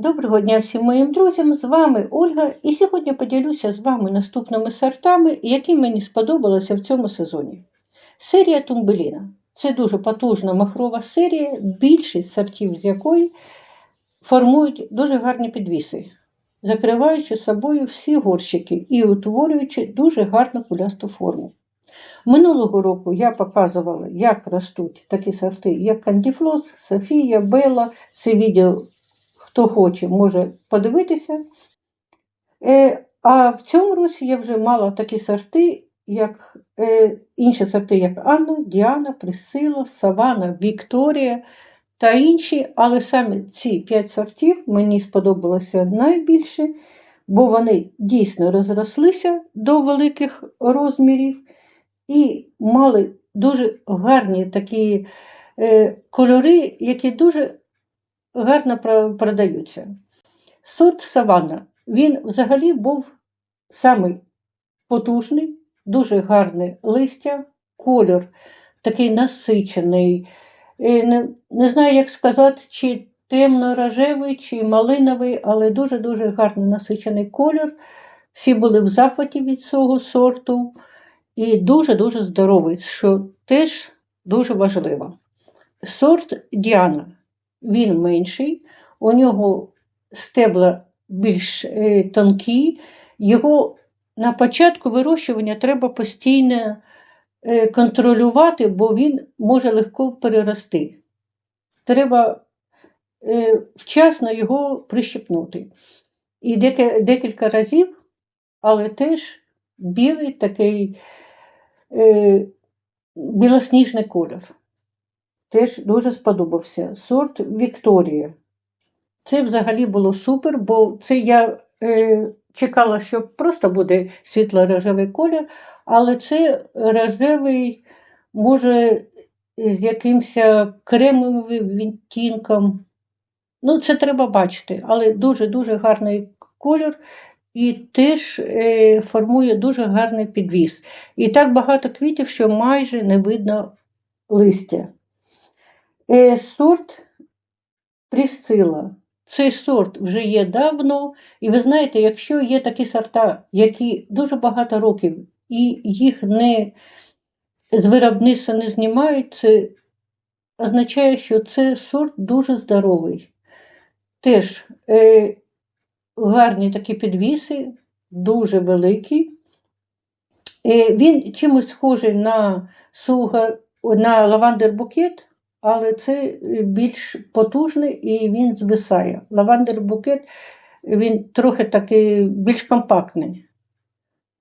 Доброго дня всім моїм друзям! З вами Ольга, і сьогодні поділюся з вами наступними сортами, які мені сподобалися в цьому сезоні. Серія Тумбеліна. Це дуже потужна махрова серія, більшість сортів з якої формують дуже гарні підвіси, закриваючи собою всі горщики і утворюючи дуже гарну кулясту форму. Минулого року я показувала, як ростуть такі сорти, як Кандіфлос, Софія, Белла. Це відео хто хоче, може подивитися. Е, А в цьому році я вже мала такі сорти, як е, інші сорти, як Анна, Діана, Присила, Савана, Вікторія та інші. Але саме ці п'ять сортів мені сподобалося найбільше, бо вони дійсно розрослися до великих розмірів і мали дуже гарні такі е, кольори, які дуже гарно продаються. Сорт савана, він взагалі був самий потужний, дуже гарне листя, кольор такий насичений. Не, не знаю, як сказати, чи темно-рожевий, чи малиновий, але дуже-дуже гарний насичений кольор. Всі були в захваті від цього сорту і дуже-дуже здоровий, що теж дуже важливо. Сорт Діана він менший, у нього стебла більш е, тонкі, його на початку вирощування треба постійно е, контролювати, бо він може легко перерости. Треба е, вчасно його прищепнути. І декілька разів, але теж білий такий білосніжний кольор теж дуже сподобався. Сорт Вікторія. Це взагалі було супер, бо це я е, чекала, що просто буде світло-рожевий колір, але це рожевий, може, з якимось кремовим відтінком. Ну, це треба бачити, але дуже-дуже гарний колір і теж е, формує дуже гарний підвіз. І так багато квітів, що майже не видно листя. Е, сорт Присцила. Цей сорт вже є давно, і ви знаєте, якщо є такі сорта, які дуже багато років і їх не з виробництва не знімають, це означає, що це сорт дуже здоровий. Теж е, гарні такі підвіси, дуже великі. Е, Він чимось схожий на суга, на лавандер букет але це більш потужний і він звисає. Лавандер букет він трохи такий більш компактний.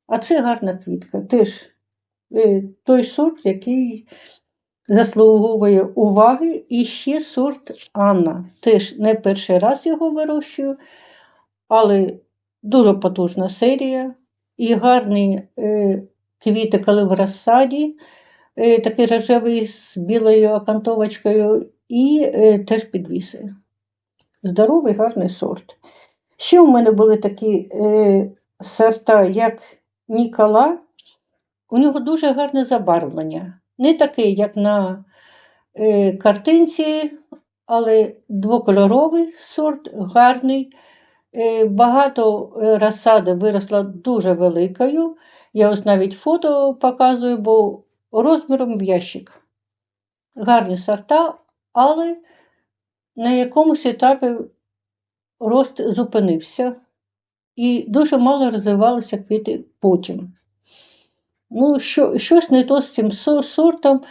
А це гарна квітка. Теж е, той сорт, який заслуговує уваги. І ще сорт Анна. Теж не перший раз його вирощую, але дуже потужна серія і гарні е, квіти, коли в розсаді. Е, такий рожевий з білою окантовочкою, і е, теж підвіси. Здоровий, гарний сорт. Ще у мене були такі е, сорта, як Нікола. У нього дуже гарне забарвлення. Не таке, як на е, картинці, але двокольоровий сорт, гарний. Е, багато е, розсади виросла дуже великою. Я ось навіть фото показую, бо розміром в ящик. Гарні сорта, але на якомусь етапі рост зупинився і дуже мало розвивалися квіти потім. Ну, що, Щось не то з цим сортом,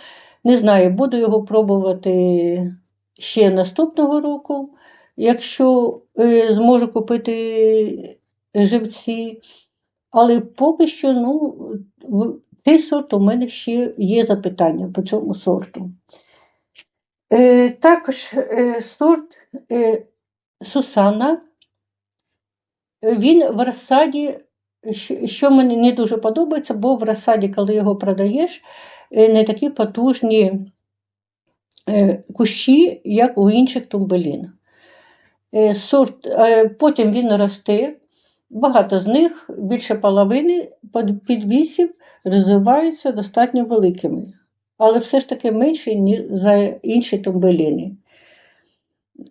не знаю, буду його пробувати ще наступного року, якщо е, зможу купити живці. Але поки що ну, цей сорт у мене ще є запитання по цьому сорту. Е, Також е, сорт е, Сусана, він в розсаді, що мені не дуже подобається, бо в розсаді, коли його продаєш, е, не такі потужні е, кущі, як у інших тумбелін. Е, сорт, е, Потім він росте. Багато з них, більше половини підвісів, розвиваються достатньо великими, але все ж таки менші, ніж за інші тумбеліни.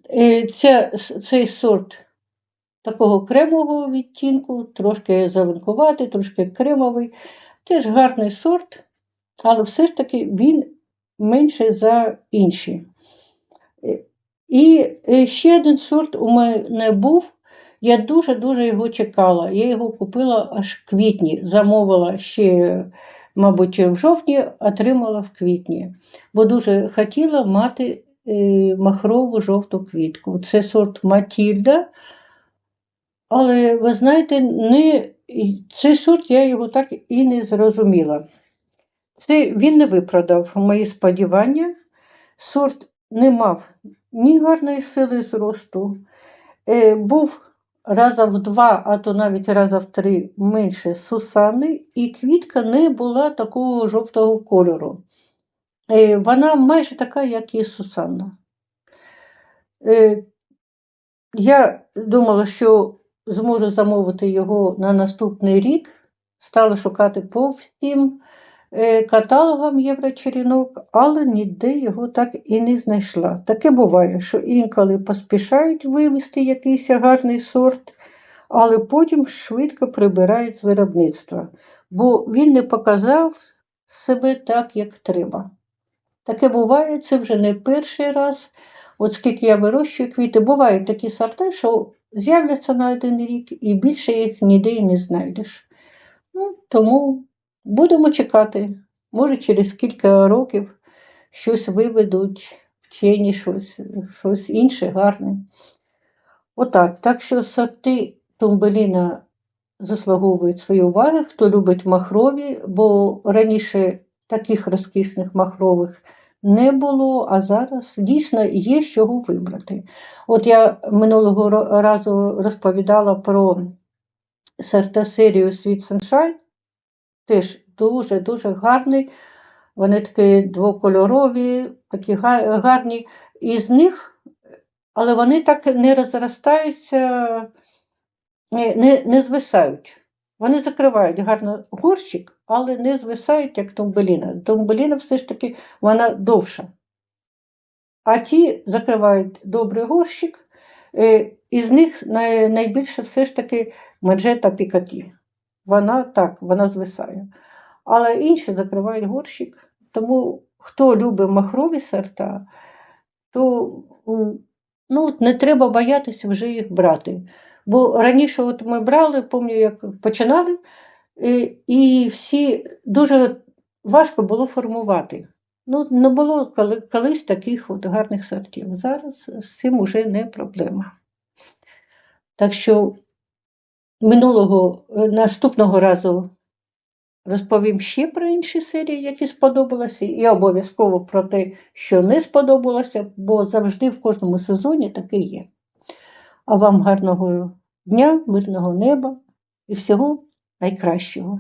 Е, ця, Цей сорт такого кремового відтінку, трошки зеленкуватий, трошки кремовий. Теж гарний сорт, але все ж таки він менший за інші. Е, І е, ще один сорт у мене був. Я дуже-дуже його чекала. Я його купила аж в квітні. Замовила ще, мабуть, в жовтні, отримала в квітні, бо дуже хотіла мати е, махрову жовту квітку. Це сорт Матільда. Але ви знаєте, не, цей сорт я його так і не зрозуміла. Це він не виправдав мої сподівання. Сорт не мав ні гарної сили зросту, е, був раза в два, а то навіть раза в три менше Сусани, і квітка не була такого жовтого кольору. Е, Вона майже така, як і Сусанна. Е, Я думала, що зможу замовити його на наступний рік. Стала шукати по всім каталогам Єврочерінок, але ніде його так і не знайшла. Таке буває, що інколи поспішають вивести якийсь гарний сорт, але потім швидко прибирають з виробництва, бо він не показав себе так, як треба. Таке буває, це вже не перший раз. От скільки я вирощую квіти, бувають такі сорти, що з'являться на один рік і більше їх ніде і не знайдеш. Ну, тому будемо чекати. Може, через кілька років щось виведуть, вчені щось, щось інше гарне. Отак. Так що сорти Тумбеліна заслуговують свої уваги, хто любить махрові, бо раніше таких розкішних махрових не було, а зараз дійсно є з чого вибрати. От я минулого разу розповідала про сортосерію Sweet Sunshine, теж дуже-дуже гарний. Вони такі двокольорові, такі гарні. З них, але вони так не розростаються, не, не, звисають. Вони закривають гарно горщик, але не звисають, як тумбеліна. Тумбеліна все ж таки вона довша. А ті закривають добрий горщик, е, і з них найбільше все ж таки меджета пікаті. Вона так, вона звисає. Але інші закривають горщик. Тому хто любить махрові сорта, то ну, не треба боятися вже їх брати. Бо раніше от ми брали, пам'ятаю, як починали, і, всі дуже важко було формувати. Ну, не було коли, колись таких от гарних сортів. Зараз з цим уже не проблема. Так що минулого, е, наступного разу розповім ще про інші серії, які сподобалися, і обов'язково про те, що не сподобалося, бо завжди в кожному сезоні таке є. А вам гарного дня, мирного неба і всього найкращого.